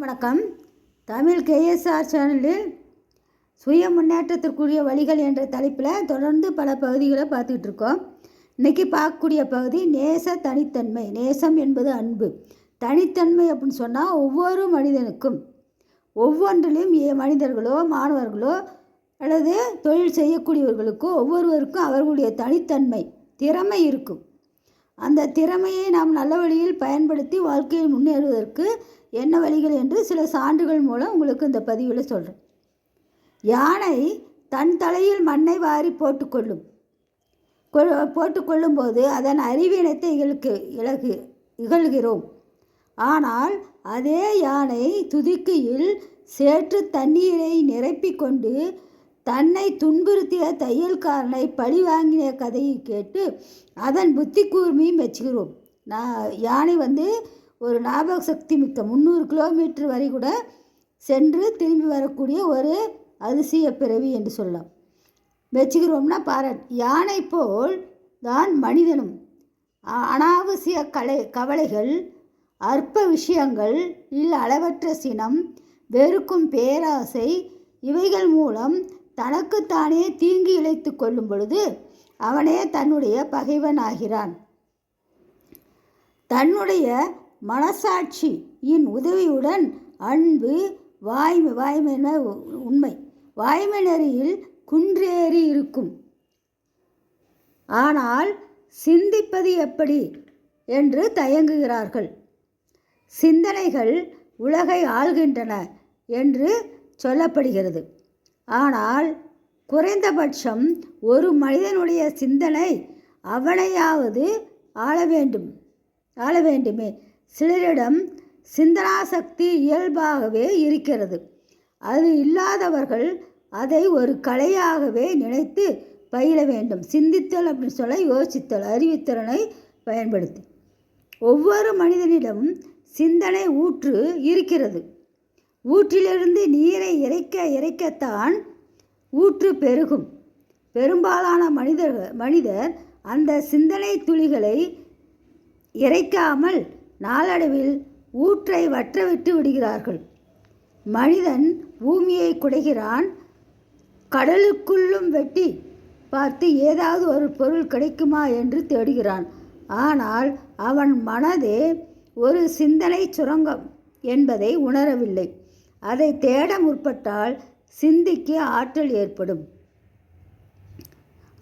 வணக்கம். தமிழ் கேஎஸ்ஆர் சேனலில் சுய முன்னேற்றத்திற்குரிய வழிகள் என்ற தலைப்பில் தொடர்ந்து பல பகுதிகளை பார்த்துக்கிட்டு இருக்கோம் இன்றைக்கி பார்க்கக்கூடிய பகுதி நேச தனித்தன்மை. நேசம் என்பது அன்பு. தனித்தன்மை அப்படின்னு சொன்னால் ஒவ்வொரு மனிதனுக்கும் ஒவ்வொன்றிலும் மனிதர்களோ மாணவர்களோ அல்லது தொழில் செய்யக்கூடியவர்களுக்கோ ஒவ்வொருவருக்கும் அவர்களுடைய தனித்தன்மை திறமை இருக்கும். அந்த திறமையை நாம் நல்ல வழியில் பயன்படுத்தி வாழ்க்கையில் முன்னேறுவதற்கு என்ன வழிகள் என்று சில சான்றுகள் மூலம் உங்களுக்கு இந்த பதிவில் சொல்கிறேன் யானை தன் தலையில் மண்ணை வாரி போட்டுக்கொள்ளும். கொ- போட்டுக்கொள்ளும்போது அதன் அறிவினத்தை இகழுக்கு இழகு இகழ்கிறோம். ஆனால் அதே யானை துதிக்கையில் சேற்று தண்ணீரை நிரப்பிக்கொண்டு தன்னை துன்புறுத்திய தையல்காரனை பழி வாங்கின கதையை கேட்டு அதன் புத்தி கூர்மையும் மெச்சுகிறோம். நான் யானை வந்து ஒரு ஞாபக சக்தி மிக்க முந்நூறு கிலோமீட்டர் வரை கூட சென்று திரும்பி வரக்கூடிய ஒரு அதிசய பிறவி என்று சொல்லலாம். மெச்சுகிறோம்னா பாராட் யானை போல் தான் மனிதனும். அனாவசிய கலை கவலைகள் அற்ப விஷயங்கள் இல் அளவற்ற சினம் வெறுக்கும் பேராசை இவைகள் மூலம் தனக்குத்தானே தீங்கு இழைத்து கொள்ளும் பொழுது அவனே தன்னுடைய பகைவன் ஆகிறான். தன்னுடைய மனசாட்சியின் உதவியுடன் அன்பு வாய்மை வாய்மைன உண்மை. வாய்மை நெறியில் குன்றேறி இருக்கும். ஆனால் சிந்திப்பது எப்படி என்று தயங்குகிறார்கள். சிந்தனைகள் உலகை ஆள்கின்றன என்று சொல்லப்படுகிறது. ஆனால் குறைந்தபட்சம் ஒரு மனிதனுடைய சிந்தனை அவனையாவது ஆள வேண்டும் ஆள வேண்டுமே. சிலரிடம் சிந்தனாசக்தி இயல்பாகவே இருக்கிறது. அது இல்லாதவர்கள் அதை ஒரு கலையாகவே நினைத்து பயில வேண்டும். சிந்தித்தல் அப்படின்னு சொல்ல யோசித்தல் அறிவுத்திறனை பயன்படுத்தி. ஒவ்வொரு மனிதனிடமும் சிந்தனை ஊற்று இருக்கிறது. ஊற்றிலிருந்து நீரை இறைக்க இறைக்கத்தான் ஊற்று பெருகும். பெரும்பாலான மனிதர்கள் மனிதர் அந்த சிந்தனை துளிகளை இறைக்காமல் நாளடைவில் ஊற்றை வற்றவிட்டு விடுகிறார்கள். மனிதன் பூமியை குடைகிறான் கடலுக்குள்ளும் வெட்டி பார்த்து ஏதாவது ஒரு பொருள் கிடைக்குமா என்று தேடுகிறான். ஆனால் அவன் மனதே ஒரு சிந்தனை சுரங்கம் என்பதை உணரவில்லை. அதை தேட முற்பட்டால் சிந்திக்க ஆற்றல் ஏற்படும்.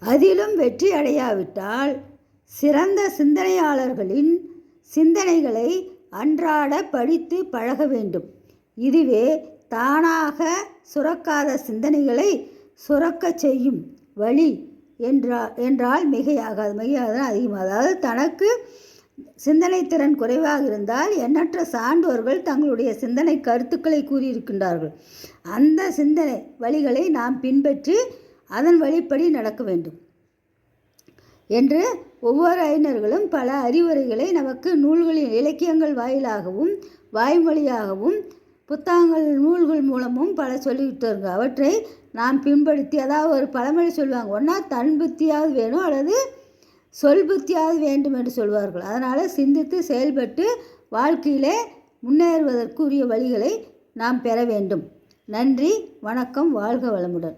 அதிலும் வெற்றி அடையாவிட்டால் சிறந்த சிந்தனையாளர்களின் சிந்தனைகளை அன்றாட படித்து பழக வேண்டும். இதுவே தானாக சுரக்காத சிந்தனைகளை சுரக்கச் செய்யும் வழி என்றா என்றால் மிகையாகாது மிகையாகாது அதிகமாக அதாவது தனக்கு சிந்தனை திறன் குறைவாக இருந்தால் எண்ணற்ற சான்றோர்கள் தங்களுடைய சிந்தனை கருத்துக்களை கூறியிருக்கின்றார்கள். அந்த சிந்தனை வழிகளை நாம் பின்பற்றி அதன் வழிப்படி நடக்க வேண்டும். என்று ஒவ்வொரு அறிஞர்களும் பல அறிவுரைகளை நமக்கு நூல்களின் இலக்கியங்கள் வாயிலாகவும் வாய்மொழியாகவும் புத்தகங்கள் நூல்கள் மூலமும் பல சொல்லிவிட்டார்கள். அவற்றை நாம் பின்படுத்தி அதாவது ஒரு பழமொழி சொல்லுவாங்க ஒன்றா தன் புத்தியாவது வேணும் அல்லது சொல் புத்தியாவது வேண்டும் என்று சொல்வார்கள். அதனால் சிந்தித்து செயல்பட்டு வாழ்க்கையிலே முன்னேறுவதற்குரிய வழிகளை நாம் பெற வேண்டும். நன்றி வணக்கம் வாழ்க வளமுடன்.